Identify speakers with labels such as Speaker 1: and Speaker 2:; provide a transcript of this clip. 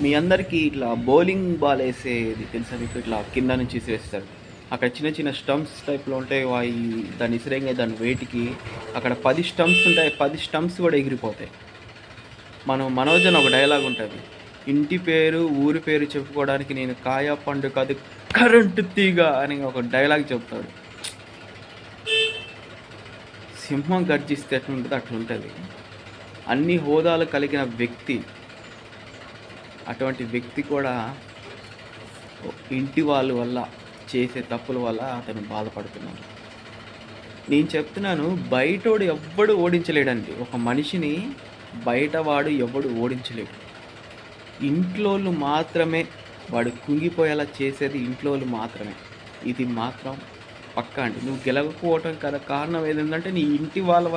Speaker 1: మీ అందరికీ ఇట్లా bowling ball వేసేది తెలుసా మీకు? ఇట్లా కింద నుంచి ఇసిరేస్తారు. అక్కడ చిన్న చిన్న స్టంప్స్ టైప్లో ఉంటాయి. వాయి దాని ఇసిరేంగా దాని వెయిట్కి అక్కడ పది స్టంప్స్ ఉంటాయి. పది స్టంప్స్ కూడా ఎగిరిపోతాయి. మనం మనోజన్ ఒక డైలాగ్ ఉంటుంది. ఇంటి పేరు ఊరి పేరు చెప్పుకోవడానికి నేను కాయా పండు కాదు కరెంటు తీగ అని ఒక డైలాగ్ చెప్తాడు. సింహం గర్జిస్తే ఎట్లుంటుంది? అట్లుంటుంది. అన్ని హోదాలు కలిగిన వ్యక్తి అటువంటి వ్యక్తి కూడా ఇంటి వాళ్ళ వల్ల చేసే తప్పుల వల్ల అతను బాధపడుతున్నాడు. నేను చెప్తున్నాను బయటోడు ఎవ్వడు ఓడించలేడండి. ఒక మనిషిని బయటవాడు ఎవడు ఓడించలేడు. ఇంట్లోళ్ళు మాత్రమే వాడు కుంగిపోయేలా చేసేది ఇంట్లోళ్ళు మాత్రమే. ఇది మాత్రం పక్కా అండి. నువ్వు గెలవకపోవటం కదా కారణం ఏదంటే నీ ఇంటి వాళ్ళ వల్ల